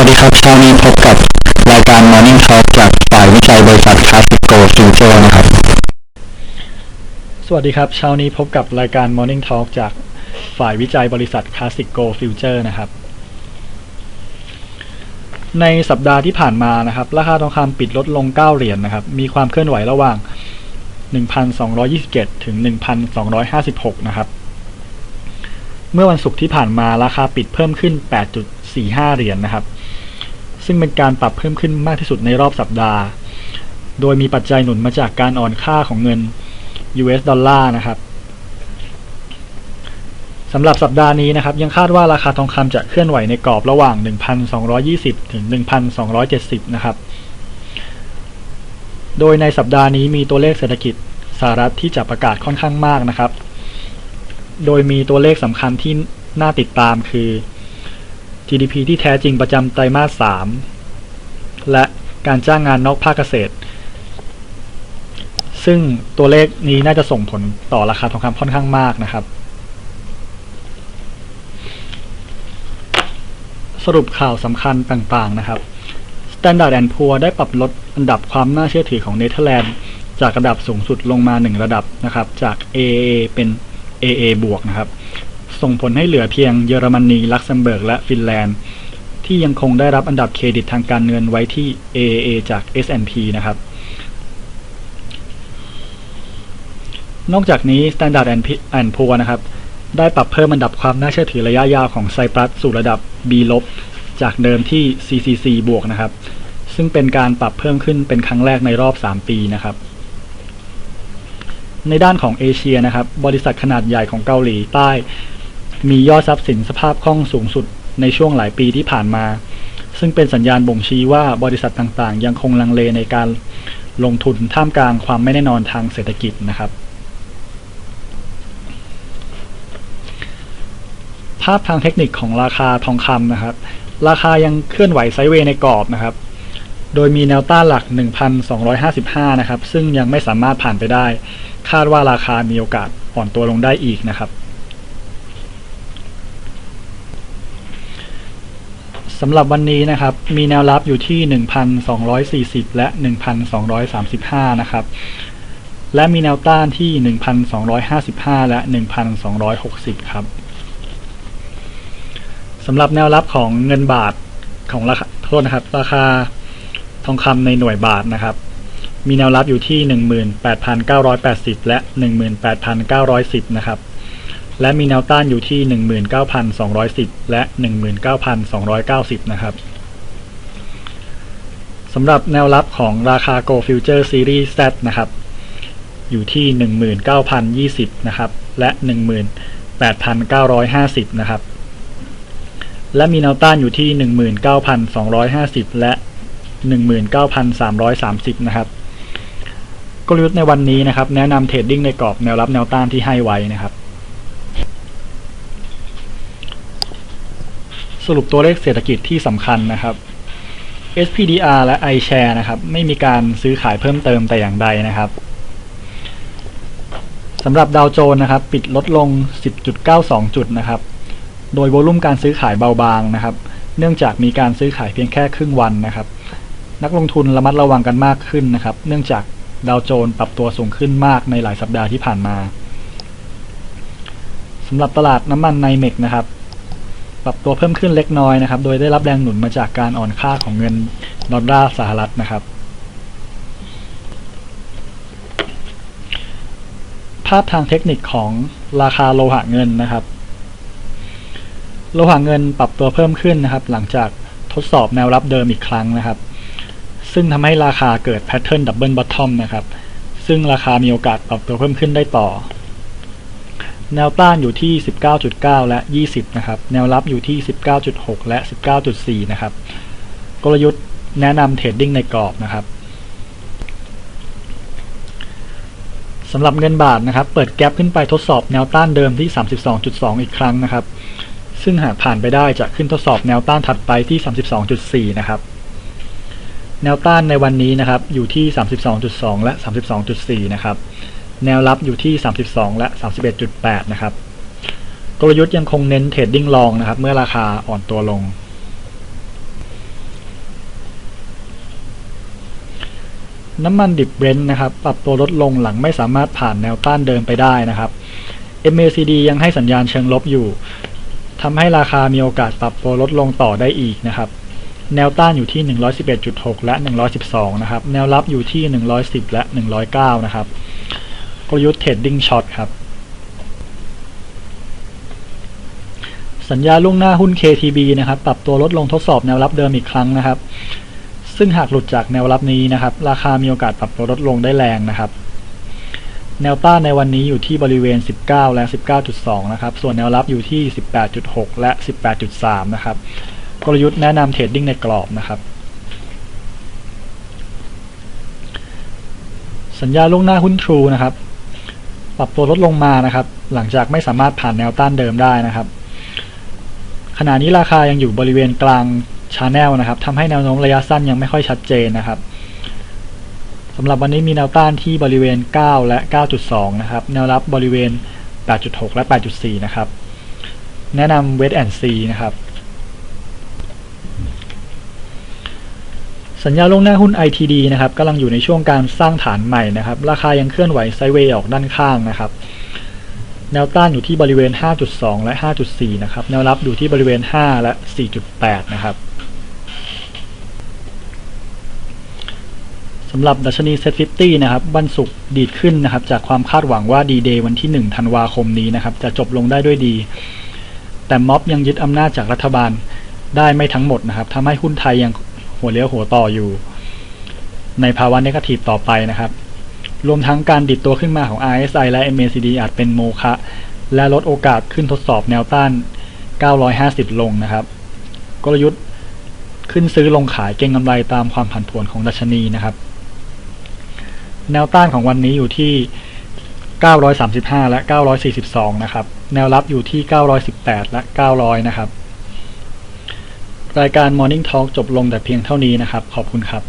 วัสดีครับเช้านี้พบกับรายการ Morning Talk จากฝ่ายวิจัยบริษัท Classic Go Future นะครับ สวัสดีครับเช้านี้พบกับรายการ Morning Talk จากฝ่ายวิจัยบริษัท Classic Go Future นะครับ ในสัปดาห์ที่ผ่านมานะครับ ราคาทองคำปิดลดลง 9 เหรียญนนะครับ มีความเคลื่อนไหวระหว่าง 1,227 ถึง 1,256 นะครับ เมื่อวันศุกร์ที่ผ่านมาราคาปิดเพิ่มขึ้น 8.45 เหรียญนนะครับ ซึ่งเป็นการปรับเพิ่มขึ้นมากที่สุดในรอบสัปดาห์ โดยมีปัจจัยหนุนมาจากการอ่อนค่าของเงิน US ดอลลาร์นะครับสำหรับสัปดาห์นี้นะครับ ยังคาดว่าราคาทองคำจะเคลื่อนไหวในกรอบระหว่าง 1,220 ถึง 1,270 นะครับ โดยในสัปดาห์นี้มีตัวเลขเศรษฐกิจสหรัฐที่จะประกาศค่อนข้างมากนะครับ โดยมีตัวเลขสำคัญที่น่าติดตามคือ GDP ที่แท้จริงประจำไตรมาส 3 และการจ้างงานนอกภาคเกษตร ซึ่งตัวเลขนี้น่าจะส่งผลต่อราคาทองคำค่อนข้างมากนะครับ สรุปข่าวสำคัญต่างๆนะครับ Standard Poor ได้ปรับลดอันดับความน่าเชื่อถือของเนเธอร์แลนด์จากระดับสูงสุดลงมา 1 ระดับนะครับ จาก AAA เป็น AA บวกนะครับ ส่งผลให้เหลือเพียงเยอรมนีลักเซมเบิร์ก และฟินแลนด์ ที่ยังคงได้รับอันดับเครดิตทางการเงินไว้ที่ AAA จาก S&P นะครับ นอกจากนี้ Standard Poor นะครับ ได้ปรับเพิ่มอันดับความน่าเชื่อถือระยะยาวของไซปรัสสู่ระดับ B ลบจากเดิมที่ CCC บวกนะครับ ซึ่งเป็นการปรับเพิ่มขึ้นเป็นครั้งแรกในรอบ 3 ปีนะครับในด้านของเอเชียนะครับ บริษัทขนาดใหญ่ของเกาหลีใต้ มียอดทรัพย์สินสภาพคล่องสูงสุดในช่วงหลายปีที่ผ่านมา ซึ่งเป็นสัญญาณบ่งชี้ว่าบริษัทต่างๆ ยังคงลังเลในการลงทุนท่ามกลางความไม่แน่นอนทางเศรษฐกิจนะครับ ภาพทางเทคนิคของราคาทองคำนะครับ ราคายังเคลื่อนไหวไซด์เวย์ในกรอบนะครับ โดยมีแนวต้านหลัก 1,255 นะครับ ซึ่งยังไม่สามารถผ่านไปได้ คาดว่าราคามีโอกาสอ่อนตัวลงได้อีกนะครับ สำหรับวันนี้นะครับ มีแนวรับอยู่ที่ 1,240 และ 1,235 นะครับ และมีแนวต้านที่ 1,255 และ 1,260 ครับสำหรับแนวรับของเงินบาทของราคาโทษนะครับ ราคาทองคำในหน่วยบาทนะครับ มีแนวรับอยู่ที่ 18,980 และ 18,910 นะครับ และมีแนวต้านอยู่ที่ 19,210 และ 19,290 นะครับสำหรับแนวรับของราคา Go Future Series Z นะครับ อยู่ที่ 19,020 นะครับ และ 18,950 นะครับ และมีแนวต้านอยู่ที่ 19,250 และ 19,330 นะครับกลยุทธ์ในวันนี้นะครับ แนะนำเทรดดิ้งในกรอบแนวรับแนวต้านที่ให้ไว้นะครับ สรุปตัวเลขเศรษฐกิจที่สำคัญนะครับ SPDR และ iShare นะครับไม่มีการซื้อขายเพิ่มเติมแต่อย่างใดนะครับสำหรับดาวโจนส์นะครับปิดลดลง 10.92 จุดนะครับ โดยโวลุ่มการซื้อขายเบาบางนะครับ เนื่องจากมีการซื้อขายเพียงแค่ครึ่งวันนะครับ นักลงทุนระมัดระวังกันมากขึ้นนะครับ เนื่องจากดาวโจนส์ปรับตัวสูงขึ้นมากในหลายสัปดาห์ที่ผ่านมาสำหรับตลาดน้ำมันไนเมกนะครับ ปรับตัวเพิ่มขึ้นเล็กน้อยนะครับ โดยได้รับแรงหนุนมาจากการอ่อนค่าของเงินดอลลาร์สหรัฐนะครับ ภาพทางเทคนิคของราคาโลหะเงินนะครับ โลหะเงินปรับตัวเพิ่มขึ้นนะครับ หลังจากทดสอบแนวรับเดิมอีกครั้งนะครับ ซึ่งทำให้ราคาเกิดแพทเทิร์นดับเบิลบอททอมนะครับ ซึ่งราคามีโอกาสปรับตัวเพิ่มขึ้นได้ต่อ แนวต้านอยู่ที่ 19.9 และ 20 นะครับ แนวรับอยู่ที่ 19.6 และ 19.4 นะครับ กลยุทธ์แนะนำเทรดดิ้งในกรอบนะครับสำหรับเงินบาทนะครับ เปิดแกลบขึ้นไปทดสอบแนวต้านเดิมที่ 32.2 อีกครั้งนะครับ ซึ่งหากผ่านไปได้จะขึ้นทดสอบแนวต้านถัดไปที่ 32.4 นะครับ แนวต้านในวันนี้นะครับ อยู่ที่ 32.2 และ 32.4 นะครับ แนวรับอยู่ที่ 32 และ 31.8 นะครับ กลยุทธ์ยังคงเน้นเทรดดิ้งลองนะครับ เมื่อราคาอ่อนตัวลง น้ำมันดิบเบรนท์นะครับ ปรับตัวลดลงหลังไม่สามารถผ่านแนวต้านเดิมไปได้นะครับ MACD ยังให้สัญญาณเชิงลบอยู่ทำให้ราคามีโอกาสปรับตัวลดลงต่อได้อีกนะครับแนวต้านอยู่ที่ 111.6 และ 112 นะครับ แนวรับอยู่ที่ 110 และ 109 นะครับ กลยุทธ์เทรดดิ้งช็อตครับ สัญญาล่วงหน้าหุ้น KTB นะครับ ปรับตัวลดลงทดสอบแนวรับเดิมอีกครั้งนะครับ ซึ่งหากหลุดจากแนวรับนี้นะครับ ราคามีโอกาสปรับตัวลดลงได้แรงนะครับ แนวต้านในวันนี้อยู่ที่บริเวณ 19 และ 19.2 นะครับ ส่วนแนวรับอยู่ที่ 18.6 และ 18.3 นะครับ กลยุทธ์แนะนำเทรดดิ้งในกรอบนะครับสัญญาล่วงหน้าหุ้น True นะครับ ปรับตัวลดลงมานะครับ หลังจากไม่สามารถผ่านแนวต้านเดิมได้นะครับ ขณะนี้ราคายังอยู่บริเวณกลางชาแนลนะครับทำให้แนวโน้มระยะสั้นยังไม่ค่อยชัดเจนนะครับสำหรับวันนี้มีแนวต้านที่บริเวณ 9 และ 9.2 นะครับ แนวรับบริเวณ 8.6 และ 8.4 นะครับ แนะนำเวทแอนซีนะครับ สัญญาลงหน้าหุ้น ITD นะครับกำลังอยู่ในช่วงการสร้างฐานใหม่นะครับ ราคายังเคลื่อนไหวไซเวย์ออกด้านข้างนะครับ แนวต้านอยู่ที่บริเวณ 5.2 และ 5.4 นะครับ แนวรับอยู่ที่บริเวณ 5 และ 4.8 นะครับสำหรับดัชนีเซ็ต50นะครับวันศุกร์ดีดขึ้นนะครับ จากความคาดหวังว่าดีเดย์วันที่ 1 ธันวาคมนี้นะครับ จะจบลงได้ด้วยดี แต่ม็อบยังยึดอำนาจจากรัฐบาลได้ไม่ทั้งหมดนะครับทำให้หุ้นไทยยัง หัวเลี้ยวหัวต่ออยู่ ในภาวะเนกาทีฟต่อไปนะครับ รวมทั้งการดิดตัวขึ้นมาของ RSI และ MACD อาจเป็นโมฆะและลดโอกาสขึ้นทดสอบแนวต้าน 950 ลงนะครับ กลยุทธ์ขึ้นซื้อลงขายเก็งกำไรตามความผันผวนของดัชนีนะครับ แนวต้านของวันนี้อยู่ที่ 935 และ 942 นะครับ แนวรับอยู่ที่ 918 และ 900 นะครับ รายการ Morning Talk จบลงแต่เพียงเท่านี้นะครับ ขอบคุณครับ